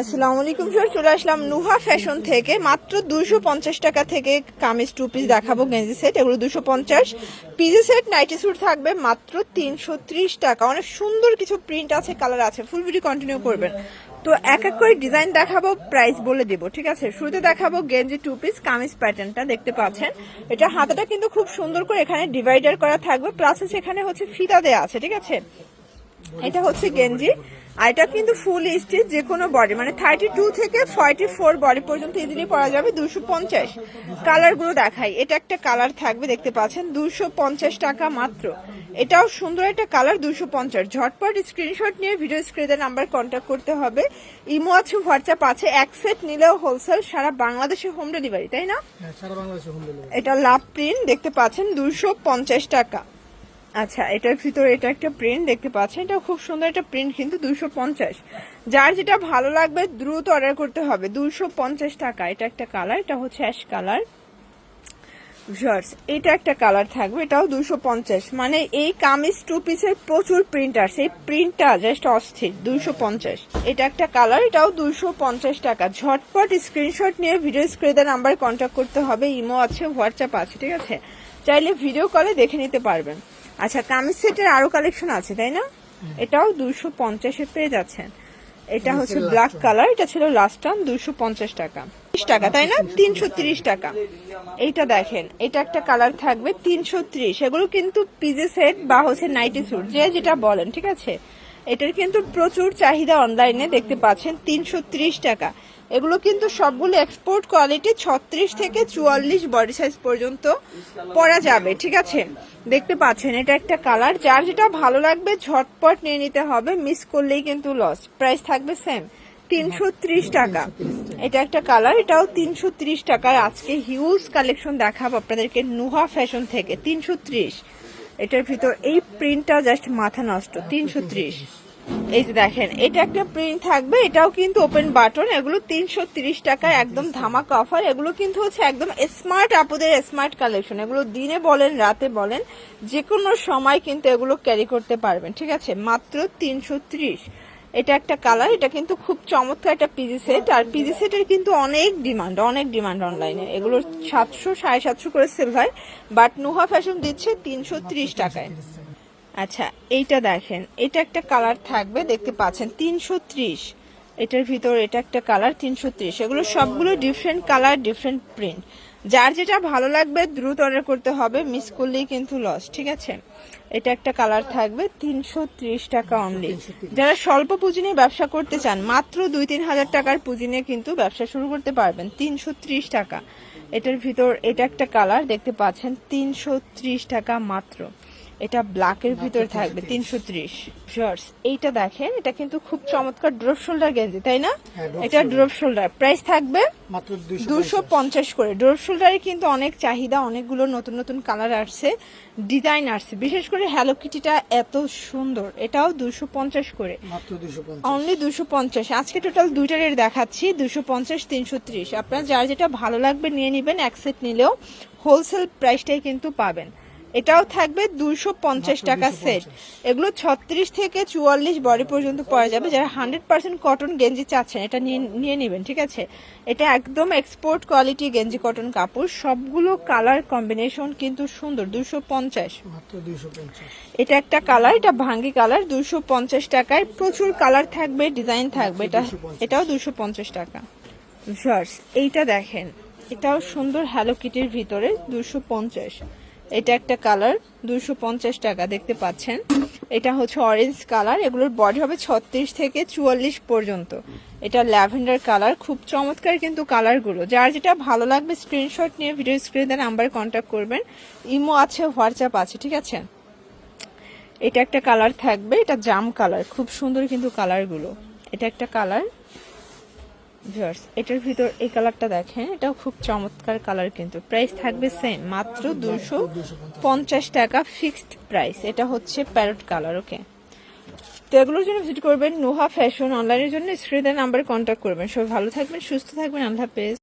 আসসালামু আলাইকুম স্যার চলে আসলাম নুহা ফ্যাশন থেকে। মাত্র দুশো পঞ্চাশ টাকা থেকে কামিজ টু পিস দেখাবো, গেঞ্জি সেট এগুলো দুশো পঞ্চাশ। পিজি সেট নাইটি স্যুট থাকবে মাত্র তিনশো ত্রিশ টাকা। অনেক সুন্দর কিছু প্রিন্ট আছে কালার আছে। ফুল ভিডিও কন্টিনিউ করবেন। তো এক এক করে ডিজাইন দেখাবো প্রাইস বলে দেব, ঠিক আছে? শুরুতে দেখাবো গেঞ্জি টু পিস কামিজ প্যাটার্নটা দেখতে পাচ্ছেন। এটা হাতাটা কিন্তু খুব সুন্দর করে এখানে ডিভাইডার করা থাকবে। প্লাস এখানে হচ্ছে ফিতা দেওয়া আছে, ঠিক আছে? এটা হচ্ছে গেঞ্জি। আর এটা কিন্তু ফুল স্টিচ যে কোনো বডি মানে থার্টি টু থেকে ফর্টি ফোর বডি পর্যন্ত ইজিলি পরা যাবে দুশো পঞ্চাশ। কালারগুলো দেখাই। এটা একটা কালার থাকবে দেখতে পাচ্ছেন দুশো পঞ্চাশ টাকা মাত্র। এটাও সুন্দর একটা কালার দুশো পঞ্চাশ। ঝটপট স্ক্রিনশট নিয়ে ভিডিও স্ক্রিনের নাম্বার কন্ট্যাক্ট করতে হবে। ইমো আছে হোয়াটসঅ্যাপ আছে এক সেট নিলেও হোলসেল সারা বাংলাদেশে হোম ডেলিভারি তাই না? হ্যাঁ এটা লাভ প্রিন্ট দেখতে পাচ্ছেন দুশো পঞ্চাশ টাকা। আচ্ছা এটার ভিতরে এটা একটা প্রিন্ট দেখতে পাচ্ছেন। এটা খুব সুন্দর একটা প্রিন্ট কিন্তু দুশো পঞ্চাশ। যার যেটা ভালো লাগবে, দ্রুত অর্ডার করতে হবে। দুশো পঞ্চাশ টাকা। এটা একটা কালার এটা হচ্ছে অ্যাশ কালার ভিউয়ার্স এটা একটা কালার থাকবে, এটাও দুশো পঞ্চাশ। মানে এই কামিজ টু পিসের প্রচুর প্রিন্ট আছে এই প্রিন্টটা জাস্ট অস্থির দুশো পঞ্চাশ। এটা একটা কালার এটাও দুশো পঞ্চাশ টাকা। ঝটপট স্ক্রিনশট নিয়ে ভিডিও স্ক্রিনের নাম্বার কন্ট্যাক্ট করতে হবে। ইমো আছে হোয়াটসঅ্যাপ আছে, ঠিক আছে? চাইলে ভিডিও কলে দেখে নিতে পারবেন। আচ্ছা কামিজ সেটের আরও কালেকশন আছে তাই না? এটাও দুশো পঞ্চাশে পেয়ে যাচ্ছেন। এটা হচ্ছে ব্ল্যাক কালার এটা ছিল লাস্ট টাইম দুশো পঞ্চাশ টাকা। ত্রিশ টাকা তাই না? তিনশো ত্রিশ টাকা। এইটা দেখেন এটা একটা কালার থাকবে তিনশো ত্রিশ। এগুলো কিন্তু পিজে সেট বা হচ্ছে নাইটি স্যুট যে যেটা বলেন ঠিক আছে? এটার কিন্তু প্রচুর চাহিদা অনলাইনে দেখতে পাচ্ছেন তিনশো ত্রিশ টাকা। এগুলো কিন্তু সবগুলো এক্সপোর্ট কোয়ালিটি ছত্রিশ থেকে চুয়াল্লিশ বডি সাইজ পর্যন্ত পরা যাবে, ঠিক আছে? দেখতে পাচ্ছেন, এটা একটা কালার যার যেটা ভালো লাগবে ঝটপট নিয়ে নিতে হবে মিস করলেই কিন্তু লস প্রাইস থাকবে সেম তিনশো ত্রিশ টাকা। এটা একটা কালার এটাও তিনশো টাকার আজকে হিউজ কালেকশন দেখাবো আপনাদেরকে নুহা ফ্যাশন থেকে, তিনশো ত্রিশ। এটার ভিতর এই প্রিন্টটা জাস্ট মাথা নষ্ট, তিনশো ত্রিশ। এই যে দেখেন, এটা একটা প্রিন্ট থাকবে, এটাও কিন্তু ওপেন বাটন এগুলো তিনশো তিরিশ টাকায় একদম ধামাকা অফার এগুলো কিন্তু হচ্ছে একদম স্মার্ট আপুদের স্মার্ট কালেকশন এগুলো দিনে বলেন, রাতে বলেন যে কোনো সময় কিন্তু এগুলো ক্যারি করতে পারবেন, ঠিক আছে? মাত্র তিনশো ত্রিশ। এটা একটা কালার এটা কিন্তু খুব চমৎকার একটা পিজি সেট আর পিজি সেটের কিন্তু অনেক ডিমান্ড অনেক ডিমান্ড অনলাইনে এগুলো সাতশো, সাড়ে সাতশো করে সেল হয় বাট নুহা ফ্যাশন দিচ্ছে তিনশো ত্রিশ টাকায়। আচ্ছা এইটা দেখেন, এটা একটা কালার থাকবে, দেখতে পাচ্ছেন, তিনশো ত্রিশ। এটার ভিতর এটা একটা কালার তিনশো ত্রিশ। এগুলো সবগুলো ডিফারেন্ট কালার ডিফারেন্ট প্রিন্ট যার যেটা ভালো লাগবে, দ্রুত অর্ডার করতে হবে মিস করলেই কিন্তু লস ঠিক আছে? এটা একটা কালার থাকবে, তিনশো ত্রিশ টাকা অনলি যারা স্বল্প পুঁজি নিয়ে ব্যবসা করতে চান, মাত্র দুই তিন হাজার টাকার পুঁজি নিয়ে কিন্তু ব্যবসা শুরু করতে পারবেন, তিনশো ত্রিশ টাকা। এটার ভিতর এটা একটা কালার দেখতে পাচ্ছেন, তিনশো ত্রিশ টাকা মাত্র। এটা ব্ল্যাকের ভিতর থাকবে তিনশো ত্রিশ। এইটা দেখেন এটা কিন্তু খুব চমৎকার ড্রপ শোল্ডার গেঞ্জি তাই না? হ্যাঁ, এটা ড্রপ শোল্ডার প্রাইস থাকবে দুশো পঞ্চাশ। করে। ড্রপ শোল্ডারে কিন্তু অনেক চাহিদা অনেকগুলো নতুন নতুন কালার আসছে ডিজাইন আসছে। বিশেষ করে হ্যালো কিটিটা এত সুন্দর এটাও দুশো পঞ্চাশ করে। অনলি দুশো পঞ্চাশ। আজকে টোটাল দুইটা রেট দেখাচ্ছি দুশো পঞ্চাশ তিনশো ত্রিশ। আপনার যার যেটা ভালো লাগবে নিয়ে নেবেন এক সেট নিলেও হোলসেল প্রাইসটাই কিন্তু পাবেন। এটাও থাকবে দুশো পঞ্চাশ টাকা সেট। এগুলো ছত্রিশ থেকে চুয়াল্লিশ বডি পর্যন্ত পরা যাবে। যারা হান্ড্রেড পার্সেন্ট কটন গেঞ্জি চাচ্ছেন এটা নিয়ে নিয়ে নেবেন ঠিক আছে? এটা একদম এক্সপোর্ট কোয়ালিটি গেঞ্জি কটন কাপড়। সবগুলো কালার কম্বিনেশন কিন্তু সুন্দর দুশো পঞ্চাশ। দুইশো পঞ্চাশ। এটা একটা কালার এটা ভাঙ্গি কালার দুশো পঞ্চাশ টাকায়। প্রচুর কালার থাকবে ডিজাইন থাকবে। এটা এটাও দুশো পঞ্চাশ টাকা। এইটা দেখেন। এটাও সুন্দর হ্যালো কিটির ভিতরে দুশো পঞ্চাশ। এটা একটা কালার দুশো টাকা, দেখতে পাচ্ছেন। এটা হচ্ছে অরেঞ্জ কালার, এগুলোর বডি হবে ছত্রিশ থেকে চুয়াল্লিশ পর্যন্ত। এটা ল্যাভেন্ডার কালার, খুব চমৎকার কিন্তু কালারগুলো। যার যেটা ভালো লাগবে স্ক্রিনশট নিয়ে ভিডিও স্ক্রিনে নাম্বার কন্ট্যাক্ট করবেন। ইমো আছে হোয়াটসঅ্যাপ আছে, ঠিক আছে? এটা একটা কালার থাকবে, এটা জাম কালার, খুব সুন্দর কিন্তু কালারগুলো। এটা একটা কালার। ভিউয়ার্স, এটার ভিতর এই কালারটা দেখেন, এটাও খুব চমৎকার কালার কিন্তু। প্রাইস থাকবে সেম মাত্র দুশো পঞ্চাশ টাকা ফিক্সড প্রাইস এটা হচ্ছে প্যারট কালার ওকে তো এগুলোর জন্য ভিজিট করবেন নোহা ফ্যাশন অনলাইনের জন্য। স্ক্রিনের নাম্বারে কন্ট্যাক্ট করবেন। সবাই ভালো থাকবেন, সুস্থ থাকবেন। আল্লাহ হাফেজ।